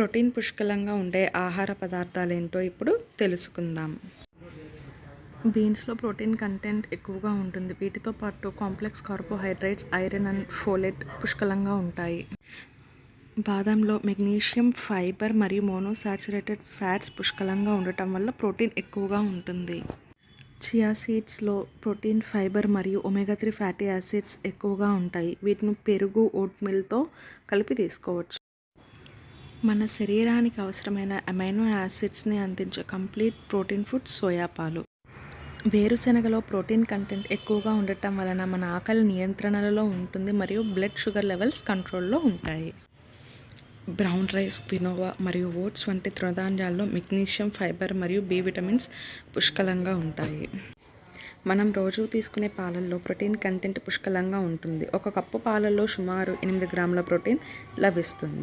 Protein పుష్కలంగా ఉండే ఆహార పదార్థాలు ఏంటో ఇప్పుడు తెలుసుకుందాం. బీన్స్లో ప్రోటీన్ కంటెంట్ ఎక్కువగా ఉంటుంది. వీటితో పాటు complex carbohydrates iron and folate పుష్కలంగా ఉంటాయి. బాదంలో మెగ్నీషియం ఫైబర్ మరియు మోనోసాచురేటెడ్ ఫ్యాట్స్ పుష్కలంగా ఉండటం వల్ల ప్రోటీన్ ఎక్కువగా ఉంటుంది. చియా సీడ్స్లో ప్రోటీన్ ఫైబర్ మరియు ఒమేగా త్రీ ఫ్యాటీ యాసిడ్స్ ఎక్కువగా ఉంటాయి. వీటిని పెరుగు ఓట్ మిల్తో కలిపి తీసుకోవచ్చు. మన శరీరానికి అవసరమైన అమైనో యాసిడ్స్ని అందించే కంప్లీట్ ప్రోటీన్ ఫుడ్ సోయా పాలు. వేరుశెనగలో ప్రోటీన్ కంటెంట్ ఎక్కువగా ఉండటం వలన మన ఆకలి నియంత్రణలో ఉంటుంది మరియు బ్లడ్ షుగర్ లెవెల్స్ కంట్రోల్లో ఉంటాయి. బ్రౌన్ రైస్ క్వినోవా మరియు ఓట్స్ వంటి తృణధాన్యాల్లో మెగ్నీషియం ఫైబర్ మరియు బి విటమిన్స్ పుష్కలంగా ఉంటాయి. మనం రోజు తీసుకునే పాలల్లో ప్రోటీన్ కంటెంట్ పుష్కలంగా ఉంటుంది. ఒక కప్పు పాలల్లో సుమారు ఎనిమిది గ్రాముల ప్రోటీన్ లభిస్తుంది.